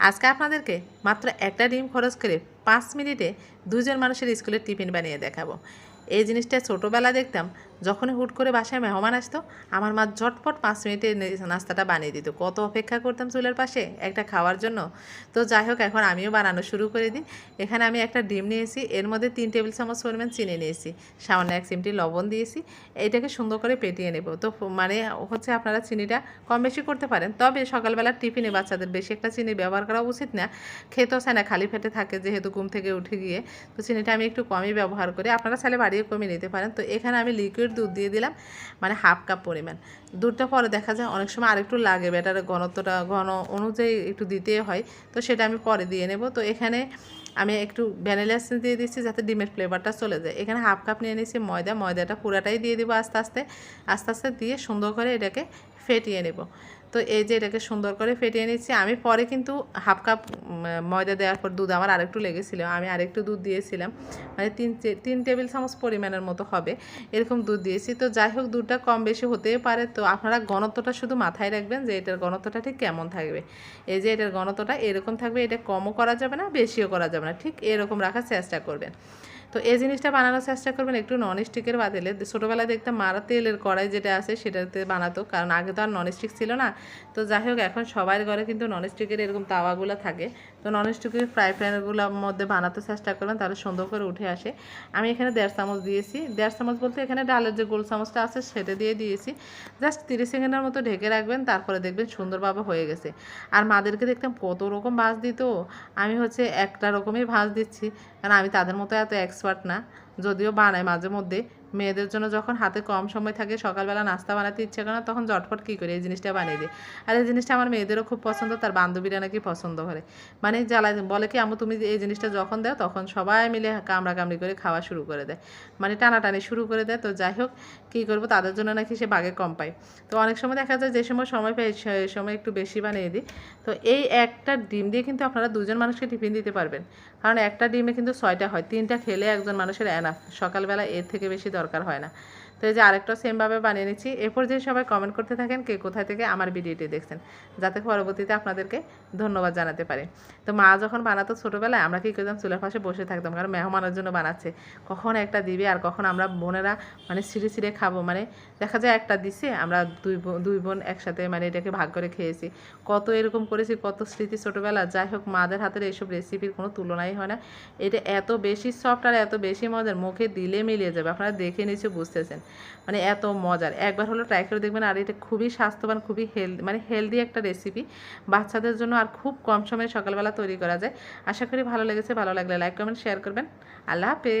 আজকে আপনাদেরকে মাত্র একটা ডিম খরচ করে পাঁচ মিনিটে দুজন মানুষের স্কুলের টিফিন বানিয়ে দেখাবো। এই জিনিসটা ছোটোবেলা দেখতাম, যখনই হুট করে বাসায় মেহমান আসতো, আমার মা ঝটপট পাঁচ মিনিটে নাস্তাটা বানিয়ে দিত। কত অপেক্ষা করতাম চুলের পাশে একটা খাওয়ার জন্য। তো যাই হোক, এখন আমিও বানানো শুরু করে দিই। এখানে আমি একটা ডিম নিয়েছি, এর মধ্যে তিন টেবিল চামচ পরিমাণ চিনি নিয়েছি, সামান্য এক চিমটি লবণ দিয়েছি, এটাকে সুন্দর করে পেটিয়ে নেব। তো মানে হচ্ছে আপনারা চিনিটা কম বেশি করতে পারেন, তবে সকালবেলার টিফিনে বাচ্চাদের বেশি একটা চিনি ব্যবহার করা উচিত না। খেতেও চায় না খালি ফেটে থাকে, যেহেতু ঘুম থেকে উঠে গিয়ে, তো চিনিটা আমি একটু কমই ব্যবহার করি। আপনারা চাইলে বাড়িয়ে কমিয়ে নিতে পারেন। তো এখানে আমি লিকুইড দুধ দিয়ে দিলাম মানে হাফ কাপ পরিমাণ। দুধটা পরে দেখা যায় অনেক সময় আরেকটু লাগে ব্যাটারের ঘনত্বটা, ঘন অনুযায়ী একটু দিতে হয়। তো সেটা আমি পরে দিয়ে নেব। তো এখানে আমি একটু ভ্যানিলা এসেন্স দিয়ে দিচ্ছি যাতে ডিমের ফ্লেভারটা চলে যায়। এখানে হাফ কাপ নিয়ে নিয়েছি ময়দা। ময়দাটা পুরাটাই দিয়ে দিব আস্তে আস্তে। আস্তে আস্তে দিয়ে সুন্দর করে এটাকে ফেটিয়ে নেব। তো এই যে এটাকে সুন্দর করে ফেটিয়ে নিচ্ছি। আমি পরে কিন্তু হাফ কাপ ময়দা দেওয়ার পর দুধ আমার আরেকটু লেগেছিল। আমি আরেকটু দুধ দিয়েছিলাম। মানে তিন তিন টেবিল চামচ পরিমাণের মতো হবে। এরকম দুধ দিয়েছি। তো যাই হোক, দুধটা কম বেশি হতেই পারে। তো আপনারা ঘনত্বটা শুধু মাথায় রাখবেন যে এটার ঘনত্বটা ঠিক কেমন থাকবে। এই যে এটার ঘনত্বটা এরকম থাকবে, এটা কমও করা যাবে না, বেশিও করা যাবে না। ঠিক এরকম রাখার চেষ্টা করবেন। তো এই জিনিসটা বানানোর চেষ্টা করবেন একটু নন স্টিকের বাদেলে ছোটোবেলায় দেখতাম মারা তেলের কড়াই যেটা আছে সেটাতে বানাতো, কারণ আগে তো আর নন স্টিক ছিল না। তো যাই হোক, এখন সবার ঘরে কিন্তু নন স্টিকের এরকম তাওয়াগুলো থাকে। তো নন স্টিকের ফ্রাই প্যানগুলোর মধ্যে বানাতে চেষ্টা করবেন, তাহলে সুন্দর করে উঠে আসে। আমি এখানে দেড় চামচ দিয়েছি। দেড় চামচ বলতে এখানে ডালের যে গোল চামচটা আছে সেটা দিয়ে দিয়েছি। জাস্ট তিরিশ সেকেন্ডের মতো ঢেকে রাখবেন, তারপরে দেখবেন সুন্দরভাবে হয়ে গেছে। আর মাদেরকে দেখতাম কত রকম ভাজ দিত। আমি হচ্ছে একটা রকমই ভাজ দিচ্ছি, কারণ আমি তাদের মতো এত এক্সপার্ট না যদিও বানায় মাঝে মধ্যে। মেয়েদের জন্য যখন হাতে কম সময় থাকে, সকালবেলা নাস্তা বানাতে ইচ্ছে করে না, তখন ঝটপট কী করি? এই জিনিসটা বানিয়ে দিই। আর এই জিনিসটা আমার মেয়েদেরও খুব পছন্দ, তার বান্ধবীরা নাকি পছন্দ করে। মানে জ্বালা বলে কি আমু তুমি এই জিনিসটা যখন দাও, তখন সবাই মিলে কামড়া কামড়ি করে খাওয়া শুরু করে দেয়। মানে টানাটানি শুরু করে দেয়। তো যাই হোক, কী করব? তাদের জন্য নাকি সে বাগে কম পায়। তো অনেক সময় দেখা যায় যে সময় সময় পাই, সে সময় একটু বেশি বানিয়ে দিই। তো এই একটা ডিম দিয়ে কিন্তু আপনারা দুজন মানুষকে টিফিন দিতে পারবেন। কারণ একটা ডিমে কিন্তু ছয়টা হয়। তিনটা খেলে একজন মানুষের এনাফ সকালবেলা এর থেকে বেশি দরকার হয় না তো এই যে আরেকটা সেমভাবে বানিয়ে নিচ্ছি। এরপর যে সবাই কমেন্ট করতে থাকেন, কে কোথায় থেকে আমার ভিডিওটি দেখছেন, যাতে পরবর্তীতে আপনাদেরকে ধন্যবাদ জানাতে পারি। তো মা যখন বানাতো ছোটোবেলায়, আমরা কী করতাম, চুলের পাশে বসে থাকতাম, কারণ মেহমানের জন্য বানাচ্ছে। কখন একটা দিবে আর কখন আমরা বোনেরা মানে ছিঁড়ে ছিঁড়ে খাব মানে দেখা যায় একটা দিছে, আমরা দুই বোন- দুই বোন একসাথে মানে এটাকে ভাগ করে খেয়েছি। কত এরকম করেছি, কত স্মৃতি ছোটোবেলা। যাই হোক, মাদের হাতের এইসব রেসিপির কোনো তুলনাই হয় না। এটা এত বেশি সফট আর এত বেশি মজার, মুখে দিলে মিলিয়ে যাবে। আপনারা দেখে নিচে বুঝতেছেন। মানে এত মজার। একবার হলো ট্রাই করে দেখবেন আর এটা খুবই স্বাস্থ্যবান, খুবই হেলদি মানে হেলদি একটা রেসিপি বাচ্চাদের জন্য আর খুব কম সময়ে সকালবেলা তৈরি করা যায়। আশা করি ভালো লেগেছে, ভালো লাগলে লাইক কমেন্ট শেয়ার করবেন। আল্লাহ হাফেজ।